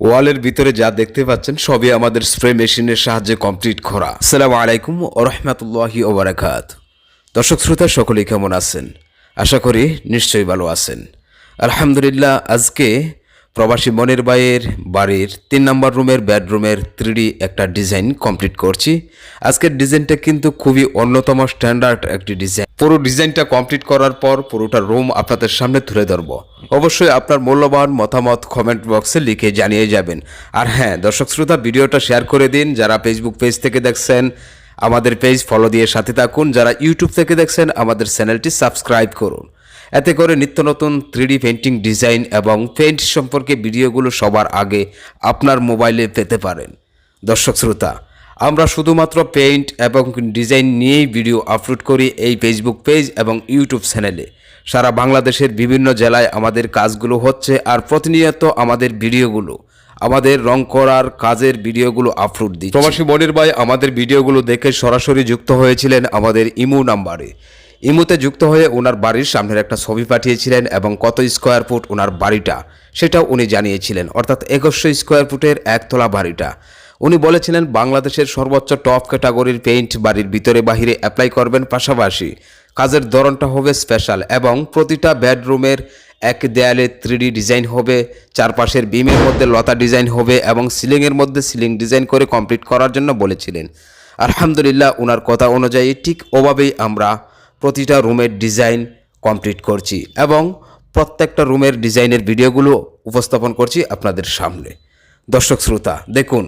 ওয়ালের ভিতরে যা দেখতে পাচ্ছেন সবই আমাদের স্প্রে মেশিনের সাহায্যে কমপ্লিট করা সালাম আলাইকুম ও রহমতুল্লাহি ওবরাকাত দর্শক শ্রোতা, সকলেই কেমন আছেন? আশা করি নিশ্চয়ই ভালো আছেন। আলহামদুলিল্লাহ, আজকে প্রবাসী মনের বাইয়ের বাড়ির তিন নম্বর রুমের বেডরুমের থ্রিডি একটা ডিজাইন কমপ্লিট করছি। আজকের ডিজাইনটা কিন্তু খুবই অন্যতম স্ট্যান্ডার্ড একটি ডিজাইন। পুরো ডিজাইনটা কমপ্লিট করার পর পুরোটা রুম আপনাদের সামনে তুলে ধরব। অবশ্যই আপনার মূল্যবান মতামত কমেন্ট বক্সে লিখে জানিয়ে যাবেন। আর হ্যাঁ দর্শক শ্রোতা, ভিডিওটা শেয়ার করে দিন। যারা ফেসবুক পেজ থেকে দেখছেন, আমাদের পেজ ফলো দিয়ে সাথে থাকুন। যারা ইউটিউব থেকে দেখছেন, আমাদের চ্যানেলটি সাবস্ক্রাইব করুন। এতে করে নিত্য নতুন থ্রিডি পেন্টিং ডিজাইন এবং পেন্ট সম্পর্কে ভিডিওগুলো সবার আগে আপনার মোবাইলে পেতে পারেন। দর্শক শ্রোতা, আমরা শুধুমাত্র পেইন্ট এবং ডিজাইন নিয়েই ভিডিও আপলোড করি এই ফেসবুক পেজ এবং ইউটিউব চ্যানেলে সারা বাংলাদেশের বিভিন্ন জেলায় আমাদের কাজগুলো হচ্ছে আর প্রতিনিয়ত আমাদের ভিডিওগুলো, আমাদের রং করার কাজের ভিডিওগুলো আপলোড দিই প্রবাসী মনির ভাই, আমাদের ভিডিওগুলো দেখে সরাসরি যুক্ত হয়েছিলেন আমাদের ইমো নাম্বারে। ইমুতে যুক্ত হয়ে ওনার বাড়ির সামনের একটা ছবি পাঠিয়েছিলেন এবং কত স্কোয়ার ফুট ওনার বাড়িটা, সেটাও উনি জানিয়েছিলেন। অর্থাৎ একশো স্কোয়ার ফুটের একতলা বাড়িটা। উনি বলেছিলেন, বাংলাদেশের সর্বোচ্চ টপ ক্যাটাগরির পেইন্ট বাড়ির ভিতরে বাহিরে অ্যাপ্লাই করবেন পাশাপাশি। কাজের ধরনটা হবে স্পেশাল এবং প্রতিটা বেডরুমের এক দেয়ালে থ্রিডি ডিজাইন হবে, চারপাশের বিমের মধ্যে লতা ডিজাইন হবে এবং সিলিংয়ের মধ্যে সিলিং ডিজাইন করে কমপ্লিট করার জন্য বলেছিলেন। আলহামদুলিল্লাহ ওনার কথা অনুযায়ী ঠিক ওভাবেই আমরা প্রতিটা রুমের ডিজাইন কমপ্লিট করছি এবং প্রত্যেকটা রুমের ডিজাইনের ভিডিওগুলো উপস্থাপন করছি আপনাদের সামনে। দর্শক শ্রোতা, দেখুন,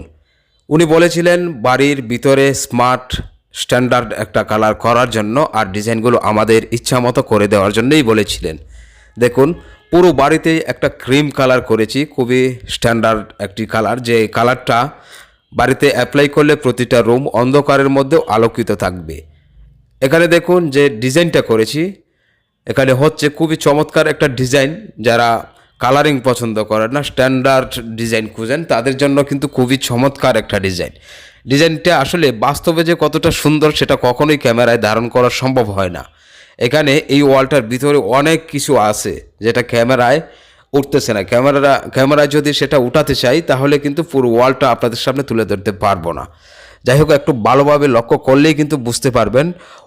উনি বলেছিলেন, বাড়ির ভিতরে স্মার্ট স্ট্যান্ডার্ড একটা কালার করার জন্য আর ডিজাইনগুলো আমাদের ইচ্ছা মতো করে দেওয়ার জন্যই বলেছিলেন। দেখুন, পুরো বাড়িতে একটা ক্রিম কালার করেছি, খুবই স্ট্যান্ডার্ড একটি কালার, যে কালারটা বাড়িতে অ্যাপ্লাই করলে প্রতিটা রুম অন্ধকারের মধ্যেও আলোকিত থাকবে। এখানে দেখুন যে ডিজাইনটা করেছি। এখানে হচ্ছে খুবই চমৎকার একটা ডিজাইন যারা কালারিং পছন্দ করেন না স্ট্যান্ডার্ড ডিজাইন খুঁজেন, তাদের জন্য কিন্তু খুবই চমৎকার একটা ডিজাইন। ডিজাইনটা আসলে বাস্তবে যে কতটা সুন্দর সেটা কখনোই ক্যামেরায় ধারণ করা সম্ভব হয় না। এখানে এই ওয়ালটার ভিতরে অনেক কিছু আছে যেটা ক্যামেরায় উঠতেছে না। ক্যামেরা ক্যামেরায় যদি সেটা উঠাতে চাই তাহলে কিন্তু পুরো ওয়ালটা আপনাদের সামনে তুলে ধরতে পারব না। যাই হোক, একটু ভালোভাবে লক্ষ্য করলেই কিন্তু বুঝতে পারবেন।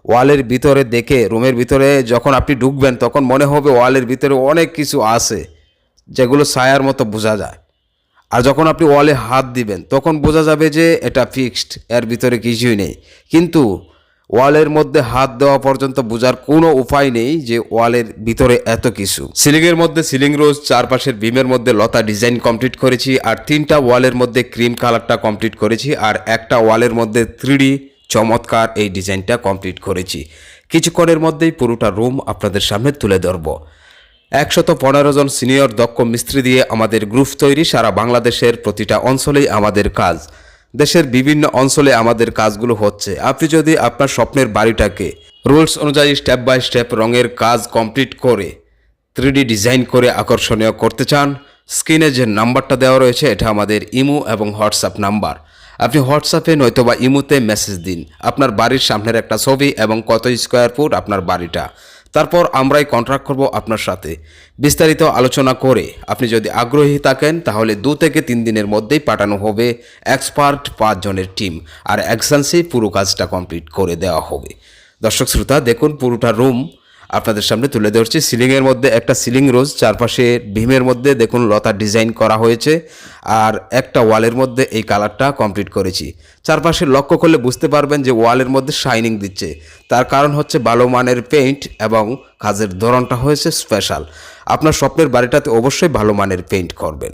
ওয়ালের ভিতরে দেখে, রুমের ভিতরে যখন আপনি ঢুকবেন, তখন মনে হবে ওয়ালের ভিতরে অনেক কিছু আছে, যেগুলো ছায়ার মতো বোঝা যায়। আর যখন আপনি ওয়ালে হাত দিবেন, তখন বোঝা যাবে যে এটা ফিক্সড এর ভিতরে কিছুই নেই। কিন্তু ওয়ালের মধ্যে হাত দেওয়া পর্যন্ত বোঝার কোনো উপায় নেই যে ওয়ালের ভিতরে এত কিছু। সিলিংয়ের মধ্যে সিলিং রোজ, চারপাশের বিমের মধ্যে লতা ডিজাইন কমপ্লিট করেছি, আর তিনটা ওয়ালের মধ্যে ক্রিম কালারটা কমপ্লিট করেছি, আর একটা ওয়ালের মধ্যে থ্রিডি চমৎকার এই ডিজাইনটা কমপ্লিট করেছি। কিছুক্ষণের মধ্যেই পুরোটা রুম আপনাদের সামনে তুলে ধরবো। একশত পনেরো জন সিনিয়র দক্ষ মিস্ত্রি দিয়ে আমাদের গ্রুপ তৈরি, সারা বাংলাদেশের প্রতিটা অঞ্চলেই আমাদের কাজ। দেশের বিভিন্ন অঞ্চলে আমাদের কাজগুলো হচ্ছে। আপনি যদি আপনার স্বপ্নের বাড়িটাকে রুলস অনুযায়ী স্টেপ বাই স্টেপ রঙের কাজ কমপ্লিট করে থ্রিডি ডিজাইন করে আকর্ষণীয় করতে চান, স্ক্রিনে যে নাম্বারটা দেওয়া রয়েছে, এটা আমাদের ইমো এবং হোয়াটসঅ্যাপ নাম্বার। আপনি হোয়াটসঅ্যাপে নয়তোবা ইমোতে মেসেজ দিন। আপনার বাড়ির সামনের একটা ছবি এবং কত স্কোয়ার ফুট আপনার বাড়িটা। তারপর আমরাই কন্ট্রাক্ট করব আপনার সাথে। বিস্তারিত আলোচনা করে আপনি যদি আগ্রহী থাকেন, তাহলে দু থেকে তিন দিনের মধ্যেই পাঠানো হবে এক্সপার্ট পাঁচজনের টিম আর একসান্সে পুরো কাজটা কমপ্লিট করে দেওয়া হবে। দর্শক শ্রোতা দেখুন পুরোটা রুম আপনাদের সামনে তুলে ধরছি। সিলিংয়ের মধ্যে একটা সিলিং রোজ, চারপাশে ভীমের মধ্যে দেখুন লতা ডিজাইন করা হয়েছে, আর একটা ওয়ালের মধ্যে এই কালারটা কমপ্লিট করেছি। চারপাশে লক্ষ্য করলে বুঝতে পারবেন যে ওয়ালের মধ্যে শাইনিং দিচ্ছে। তার কারণ হচ্ছে ভালো মানের পেইন্ট এবং কাজের ধরনটা হয়েছে স্পেশাল। আপনার স্বপ্নের বাড়িটাতে অবশ্যই ভালো মানের পেইন্ট করবেন।